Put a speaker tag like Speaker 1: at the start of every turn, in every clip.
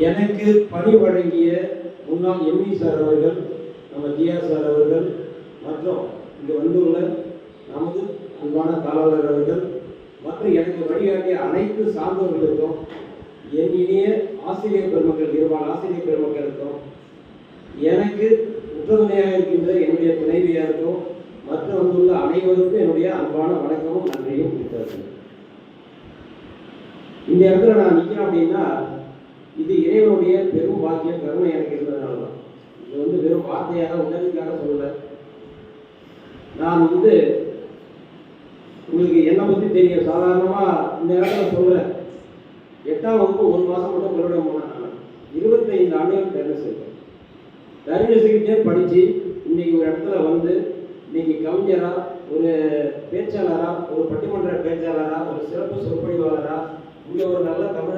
Speaker 1: எனக்கு பணி வழங்கிய முன்னாள் எம்இ சார் அவர்கள் நம்ம ஜியா சார் அவர்கள் மற்றும் இங்கு வந்துள்ள நமது அன்பான காவலர் அவர்கள் மற்றும் எனக்கு வழிகாட்டிய அனைத்து சார்ந்தவர்களுக்கும் என் இனிய ஆசிரியர் பெருமக்கள் இருவான் ஆசிரியர் பெருமக்களுக்கும் எனக்கு உற்றதுணையாக இருக்கின்ற என்னுடைய துணைவியாருக்கும் மற்றும் வந்துள்ள அனைவருக்கும் என்னுடைய அன்பான வணக்கமும் நன்றியும் இருக்கிறது இந்த இடத்துல நான் நிற்கிறேன் அப்படின்னா இது இறைவனுடைய பெரும் பாக்கிய கருணை எனக்கு இருந்ததுனால தான் இது வந்து வெறும் வார்த்தையாக உடலுக்காக சொல்லல. நான் வந்து உங்களுக்கு என்னை பற்றி தெரியும். சாதாரணமாக இந்த இடத்துல சொல்கிறேன் எட்டாம் வகுப்பு ஒரு மாதம் மட்டும் பள்ளிக்கூடம் போனேன் நான். இருபத்தைந்து ஆண்டுகள் டென்னிஸ் இருக்கேன் படித்து இன்னைக்கு ஒரு இடத்துல வந்து இன்னைக்கு கவிஞராக ஒரு பேச்சாளராக ஒரு பட்டிமன்ற பேச்சாளராக ஒரு சிறப்பு சொற்பொழிவாளராக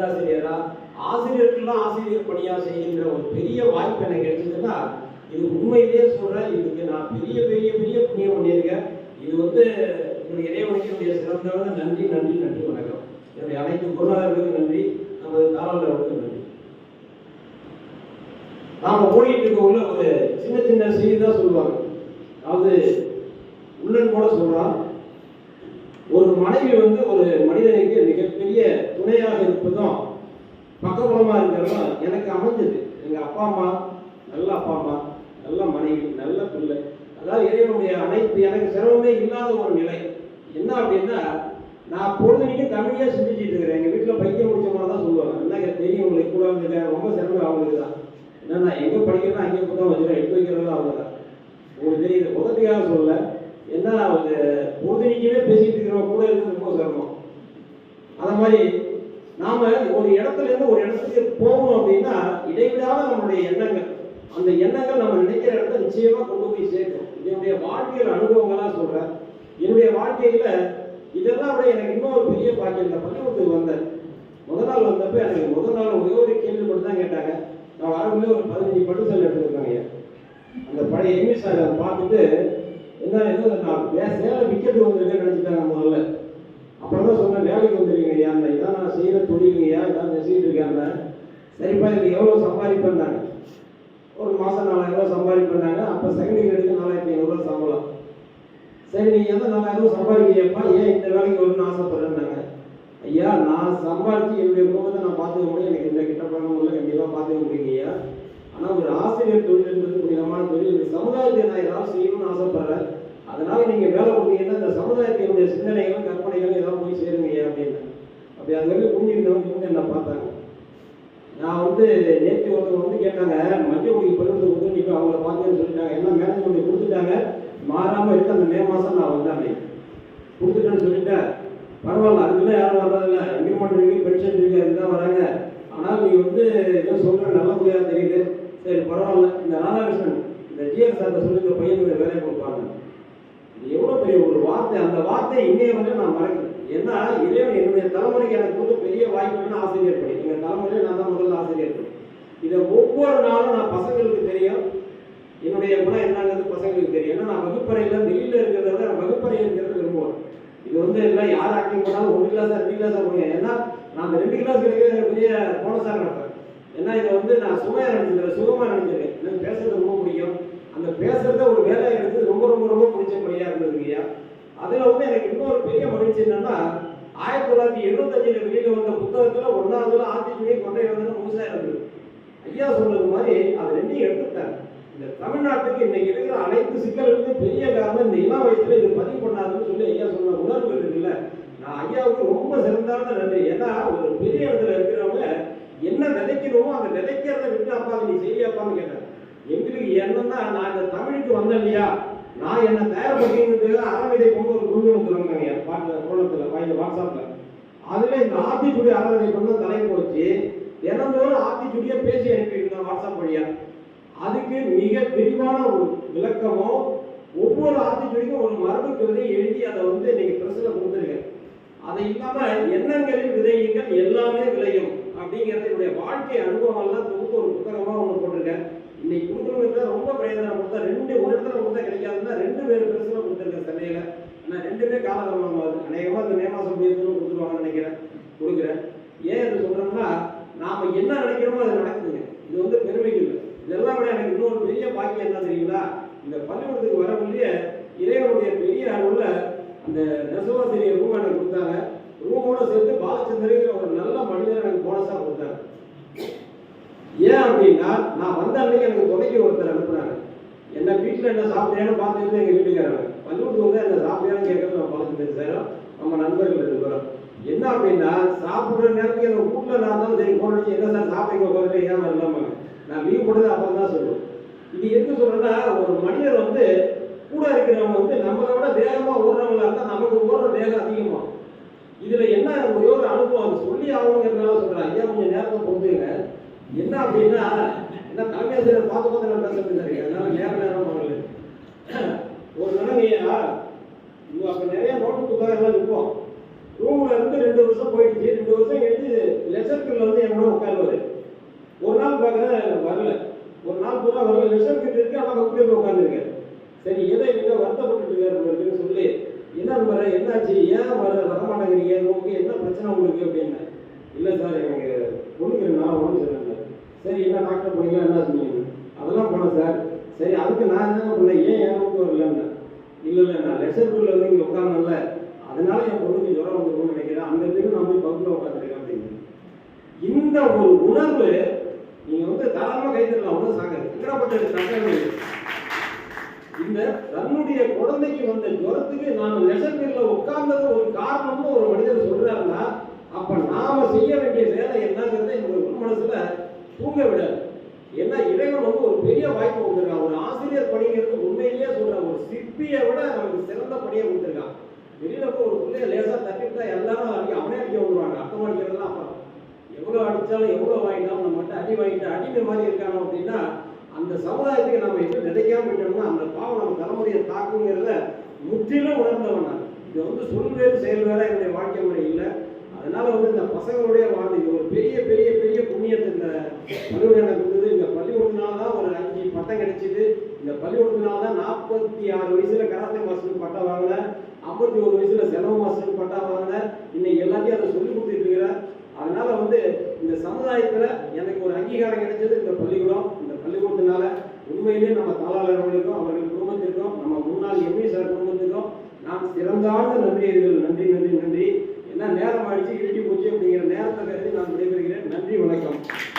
Speaker 1: பேராசிரியரா ஆசிரியர்கள் ஆசிரியர் பணியா செய்கின்ற ஒரு பெரிய வாய்ப்பு எனக்கு கிடைச்சதுன்னா இது உண்மையிலேயே சொல்றேன் இதுக்கு நான் பெரிய பெரிய பெரிய புண்ணியம் பண்ணியிருக்கேன். இது வந்து என்னுடைய இறைவனுக்கு சிறந்த நன்றி நன்றி நன்றி வணக்கம். என்னுடைய அனைத்து குருநாதர்களுக்கு நன்றி நமது தாராளர்களுக்கு நன்றி. நாம ஓடிட்டு இருக்க உள்ள ஒரு சின்ன சின்ன செய்தி தான் சொல்லுவாங்க. அதாவது உள்ளன் கூட சொல்றான். ஒரு மனைவி வந்து ஒரு மனிதனுக்கு பக்கபலமா எனக்கு அமைஞ்சது. எங்கள் அப்பா அம்மா நல்ல அப்பா அம்மா நல்ல மனைவி நல்ல பிள்ளை. அதாவது இறைவனுடைய அனைத்து எனக்கு சிரமமே இல்லாத ஒரு நிலை. என்ன அப்படின்னா நான் பொழுதுனைக்கும் தமிழே சிந்திச்சிட்டு இருக்கிறேன். எங்கள் வீட்டில் பைத்தியம் முடிச்ச மாதிரி தான் சொல்லுவாங்க. என்ன தெரியும் உங்களுக்கு கூட வந்து ரொம்ப சிரமம் அவங்களுக்கு தான் ஏன்னா நான் எங்க படிக்கிறேன் அங்கே புத்தகம் வச்சுருவேன் எடுத்து வைக்கிறதா அவங்க தான் உங்களுக்கு தெரியுது உதவியாக சொல்ல என்ன அவங்க பொழுதுனிக்கவே பேசிட்டு இருக்கிறவங்க கூட இருக்கிறது ரொம்ப சிரமம். அந்த மாதிரி நாம ஒரு இடத்துல இருந்து ஒரு இடத்துக்கு போகணும் அப்படின்னா இடைவிடாத நம்மளுடைய எண்ணங்கள். அந்த எண்ணங்கள் நம்ம நினைக்கிற இடத்த நிச்சயமா கொண்டு போய் சேர்க்கும். என்னுடைய வாழ்க்கையில் அனுபவங்களா சொல்றேன். என்னுடைய வாழ்க்கையில இதெல்லாம் விட எனக்கு இன்னொரு பெரிய பாக்கியம் இந்த பள்ளிக்கூடத்துக்கு வந்தேன் முதல் நாள் வந்தப்ப எனக்கு முதல் நாள் ஒரே ஒரு கேள்வி மட்டும் தான் கேட்டாங்க நான் வரக்குள்ளே ஒரு பதினஞ்சு பட்டு செல் எடுத்துருக்காங்க அந்த பழைய எம்இ சார் அதை பார்த்துட்டு என்ன ஏதோ நான் வே- சேலை விக்கெட் வந்திருக்கேன்னு நினச்சிட்டாங்க முதல்ல அப்புறம் தான் சொன்னேன் வேலைக்கு வந்துருக்கீங்க ஐயா அந்த இதான் நான் செய்கிற தொழிலுங்கய்யா இதான் சரிப்பா இது எவ்வளோ சம்பாதிப்பேன்னாங்க? ஒரு மாதம் நாலாயிரம் ரூபாய் சம்பாதிப்பேன்னாங்க. அப்போ செகண்ட் கிரேடுக்கு நாலாயிரத்தி ஐநூறுரூவா சம்பளம். சரி நீங்கள் எந்த நாலாயிரம் ரூபாய் சம்பாதிக்கிறீங்கப்பா ஏன் இந்த வேலைக்கு வரணும்னு ஆசைப்படுறேன்னாங்க. ஐயா நான் சம்பாதிச்சு என்னுடைய குடும்பத்தை நான் பார்த்துக்க முடியும். எனக்கு இந்த கிட்ட பழக்கங்களில் கண்டிப்பாக பார்த்துக்க முடியுங்க ஐயா. ஆனால் ஒரு ஆசிரியர் தொழில் என்பது புனிதமான தொழில். இந்த சமுதாயத்தை நான் ஏதாவது செய்யணும்னு ஆசைப்படுறேன். அதனால நீங்கள் வேலை கொடுத்தீங்கன்னா இந்த சமுதாயத்தினுடைய சிந்தனைகளும் கற்பனைகளும் ஏதாவது போய் சேருங்க ஐயா அப்படின்னு. அப்படி அது வரைக்கும் புரிஞ்சுக்கிட்டவங்க இவங்க என்ன பார்த்தாங்க? நான் வந்து நேற்று ஒருத்தர் வந்து கேட்டாங்க மஞ்சள் குடி பள்ளிக்கூடத்துக்கு வந்து நீங்க அவங்கள பார்த்தேன்னு சொல்லிட்டாங்க. எல்லாம் மேனேஜ்மெண்ட் கொடுத்துட்டாங்க. மாறாமல் இருக்கு அந்த மே மாதம் நான் வந்தேன் கொடுத்துட்டேன்னு சொல்லிட்டேன். பரவாயில்ல அதுக்குலாம் யாரும் வர்றதில்ல. இன்க்ரிமெண்ட் இருக்கு பென்ஷன் இருக்கு அதுதான் வராங்க. ஆனால் நீ வந்து ஏதோ சொல்கிற நல்ல முடியாது தெரியுது. சரி பரவாயில்ல. இந்த ராதாகிருஷ்ணன் இந்த ஜிஎஸ் சார்ட்ட சொல்லி இந்த பையனுக்கு வேலையை கொடுப்பாங்க. இது பெரிய ஒரு வார்த்தை. அந்த வார்த்தை இன்னைய வந்து நான் மறக்கிறேன். ஏன்னா இறைவன் என்னுடைய தலைமுறைக்கு எனக்கு வந்து பெரிய வாய்ப்புன்னு ஆசிரியர் படி. எங்கள் தலைமுறையில் நான் தான் முதல்ல ஆசிரியர் படி. இதை ஒவ்வொரு நாளும் நான் பசங்களுக்கு தெரியும். என்னுடைய குணம் என்னங்கிறது பசங்களுக்கு தெரியும். ஏன்னா நான் வகுப்பறையில் வெளியில் இருக்கிறத விட நான் வகுப்பறையில் இருக்கிறத விரும்புவேன் இது வந்து எல்லாம் யார் ஆக்டிங் பண்ணாலும் ஒரு கிளாஸ் ரெண்டு கிளாஸ் முடியும் ஏன்னா நான் அந்த ரெண்டு கிளாஸ் கிடைக்கிற பெரிய போனஸாக நினைப்பேன் ஏன்னா இதை வந்து நான் சுமையாக நினைச்சிருக்கேன் சுகமாக நினைச்சிருக்கேன் எனக்கு பேசுறது ரொம்ப பிடிக்கும் அந்த பேசுறத ஒரு வேலையை எடுத்து ரொம்ப ரொம்ப ரொம்ப பிடிச்சபடியா இருந்ததுங்கய்யா அதுல வந்து எனக்கு பெரிய மகிழ்ச்சி என்னன்னா ஆயிரத்தி தொள்ளாயிரத்தி எழுபத்தஞ்சுல வெளியில வந்த புத்தகத்துல ஒன்றாவதுல ஆத்திச்சுமே கொண்டை வந்து முழுசா இருந்தது. ஐயா சொன்னது மாதிரி அது ரெண்டையும் எடுத்துட்டாங்க இந்த தமிழ்நாட்டுக்கு இன்னைக்கு இருக்கிற அனைத்து சிக்கல்களுக்கும் பெரிய காரணம் இந்த இளம் வயசுல இது பதிவு பண்ணாதுன்னு சொல்லி ஐயா சொன்ன உணர்வு இருக்குல்ல. நான் ஐயாவுக்கு ரொம்ப சிறந்தான நன்றி. ஏன்னா ஒரு பெரிய இடத்துல இருக்கிறவங்க என்ன விதைக்கணுமோ அந்த விதைக்கிறத விட்டு அப்பா நீ செய்யாப்பான்னு கேட்டேன் எங்களுக்கு என்னன்னா நான் இந்த தமிழுக்கு வந்தேன் இல்லையா? நான் என்ன தயார்படுத்திங்கிறது அறவிதை கொண்டு ஒரு குழு வந்துருவாங்க அந்த கோலத்தில் வாங்கி வாட்ஸ்அப்பில் அதில் இந்த ஆத்திச்சுடி அறவிதை கொண்டு தலைப்பு வச்சு தினந்தோறும் ஆத்திச்சுடியை பேசி அனுப்பியிருந்தேன் வாட்ஸ்அப் வழியாக அதுக்கு மிக விரிவான ஒரு விளக்கமோ ஒவ்வொரு ஆத்திச்சுடிக்கும் ஒரு மரபு கவிதை எழுதி அதை வந்து இன்னைக்கு பிரசில் கொடுத்துருக்கேன். அது இல்லாமல் எண்ணங்களில் விதையுங்கள் எல்லாமே விளையும் அப்படிங்கிறது என்னுடைய வாழ்க்கை அனுபவங்கள்லாம் தொகுத்து ஒரு புத்தகமாக ஒன்று போட்டிருக்கேன். இன்னைக்கு கொடுக்குறவங்க ரொம்ப பிரயோஜனம் கொடுத்தா ரெண்டு ஒரு இடத்துல கொடுத்தா கிடைக்காதுன்னா ரெண்டு பேர் பிரசில் கொடுத்துருக்கேன் சென்னையில அநேகமாக இந்த மே மாதம் பேருந்து கொடுத்துருவாங்கன்னு நினைக்கிறேன். கொடுக்குறேன். ஏன் இது சொல்கிறோம்னா நாம் என்ன நினைக்கிறோமோ அது நடக்குதுங்க. இது வந்து பெருமைக்கு இல்லை. இதெல்லாம் விட எனக்கு இன்னொரு பெரிய பாக்கியம் என்ன தெரியுங்களா? இந்த பள்ளிக்கூடத்துக்கு வரக்கூடிய இறைவனுடைய பெரிய அளவில் அந்த நெசவாசிரியர் ரூம் எனக்கு கொடுத்தாங்க. ரூமோட சேர்த்து பாலச்சந்திரங்கிற ஒரு நல்ல மனிதர் எனக்கு போனஸாக கொடுத்தாங்க ஏன் அப்படின்னா நான் வந்த அன்னைக்கு எனக்கு தொலைக்கி ஒருத்தர் அனுப்புனாங்க என்ன வீட்டில் என்ன சாப்பிட்டேன்னு பார்த்துட்டு எங்கள் வீட்டுக்காரங்க பள்ளிக்கூடத்துக்கு வந்து அந்த சாப்பிட்றியான்னு கேட்கறது நம்ம பழக்கம் சேரும் நம்ம நண்பர்கள் ரெண்டு பேரும் என்ன அப்படின்னா சாப்பிட்ற நேரத்துக்கு எங்கள் வீட்டில் நான் சரி ஃபோன் அடிச்சு என்ன சார் சாப்பிடுங்க போகிறது ஏன் வரலாமா நான் லீவ் போட்டது அப்புறம் தான் சொல்லுவேன். இது எதுக்கு சொல்றேன்னா ஒரு மனிதர் வந்து கூட இருக்கிறவங்க வந்து நம்மளை விட வேகமாக ஓடுறவங்களா இருந்தால் நமக்கு ஓடுற வேகம் அதிகமாக இதில் என்ன ஒரே ஒரு அனுபவம் அது சொல்லி ஆகணுங்கிறதுனால சொல்கிறேன் ஐயா கொஞ்சம் நேரத்தை பொறுத்துங்க என்ன அப்படின்னா என்ன தலைமையாசிரியர் பார்த்து பார்த்து நான் பேசுறது சரி அதனால நேர நேரம் வரல ஒரு நிலைமையா இங்க அப்ப நிறைய நோட்டு புத்தகம் எல்லாம் இருக்கும் ரூம்ல இருந்து ரெண்டு வருஷம் போயிடுச்சு ரெண்டு வருஷம் கழிச்சு லெசர்க்கில் வந்து என் கூட உட்காருவாரு ஒரு நாள் பார்க்குறேன் வரல ஒரு நாள் லட்சம் லெசன் கிட்ட இருக்கு ஆனால் அப்படியே உட்காந்துருக்கேன் சரி எதை என்ன வருத்தப்பட்டு இருக்காரு சொல்லி என்ன வர என்னாச்சு ஏன் வர வரமாட்டேங்கிறீங்க உங்களுக்கு என்ன பிரச்சனை உங்களுக்கு அப்படின்னு. இல்லை சார் எனக்கு பொண்ணுக்கு நான் ஒன்று சரியில்லை சரி. என்ன டாக்டர் போனீங்களா என்ன சொன்னீங்க அதெல்லாம் போனேன் சார். சரி அதுக்கு நான் என்ன பண்ணேன்? ஏன் என் வீட்டு வரலன்னு. இல்லை இல்லை நான் லெசர்க்குள்ள வந்து இங்கே உட்காரணும்ல அதனால என் பொண்ணுக்கு ஜுரம் வந்துருக்கும்னு நினைக்கிறேன். அந்த இடத்துக்கு நான் போய் பகுதியில் உட்காந்துருக்கேன் அப்படின்னு. இந்த ஒரு உணர்வு நீங்கள் வந்து தாராளமாக கைத்தரலாம் ஒன்றும் இந்த தன்னுடைய குழந்தைக்கு வந்த ஜுரத்துக்கு நாம லெசன்ல உட்கார்ந்தது ஒரு காரணம்னு ஒரு மனிதர் சொல்றாருன்னா அப்ப நாம செய்ய வேண்டிய வேலை என்னங்கிறத இந்த உள் மனசுல தூங்க விடாது. ஏன்னா இறைவன் வந்து ஒரு பெரிய வாய்ப்பு கொடுத்துருக்கான். ஒரு ஆசிரியர் பணிங்கிறது உண்மையிலேயே சொல்றான். ஒரு சிற்பியை விட நமக்கு சிறந்த பணியை கொடுத்துருக்கான். வெளியில போய் ஒரு பிள்ளைய லேசா தட்டிட்டா எல்லாரும் அடிக்க அவனே அடிக்க வந்துருவாங்க அர்த்தம் அடிக்கிறதுலாம் அப்புறம். எவ்வளோ அடித்தாலும் எவ்வளோ வாங்கிட்டாலும் நம்ம மட்டும் அடி வாங்கிட்டு அடிமை மாதிரி இருக்காங்க அப்படின்னா அந்த சமுதாயத்துக்கு நம்ம எப்படி நினைக்காம விட்டோம்னா அந்த பாவம் நம்ம தலைமுறையை தாக்குங்கிறத முற்றிலும் உணர்ந்தவன் நான். இது வந்து சொல் வேறு செயல் வேற என்னுடைய வாழ்க்கை முறை இல்லை. அதனால வந்து இந்த பசங்களுடைய வாழ்ந்து இது ஒரு பெரிய பெரிய பெரிய புண்ணியத்தை இந்த பள்ளிக்கூடம் எனக்கு இருந்தது இந்த பள்ளிக்கூடத்தினால தான் ஒரு அஞ்சு பட்டம் கிடைச்சிது. இந்த பள்ளிக்கூடத்தினால தான் நாற்பத்தி ஆறு வயசுல கராத்தே மாசத்துக்கு பட்டம் வாங்கினேன். ஐம்பத்தி ஒரு வயசுல செலவு மாசத்துக்கு பட்டம் வாங்கினேன். இன்னைக்கு எல்லாத்தையும் அதை சொல்லி கொடுத்துட்டு இருக்கிறேன். அதனால வந்து இந்த சமுதாயத்துல எனக்கு ஒரு அங்கீகாரம் கிடைச்சது இந்த பள்ளிக்கூடம். இந்த பள்ளிக்கூடத்தினால உண்மையிலேயே நம்ம தாளாளர்களுக்கும் அவர்கள் குடும்பத்திற்கும் நம்ம முன்னாள் எம்ஏ சார் குடும்பத்திற்கும் நான் சிறந்தாழ்ந்த நன்றியர்கள் நன்றி நன்றி நன்றி. ஏன்னா நேரம் ஆயிடுச்சு இருட்டி போச்சு அப்படிங்கிற நேரத்தை கருதி நான் விடைபெறுகிறேன். நன்றி வணக்கம்.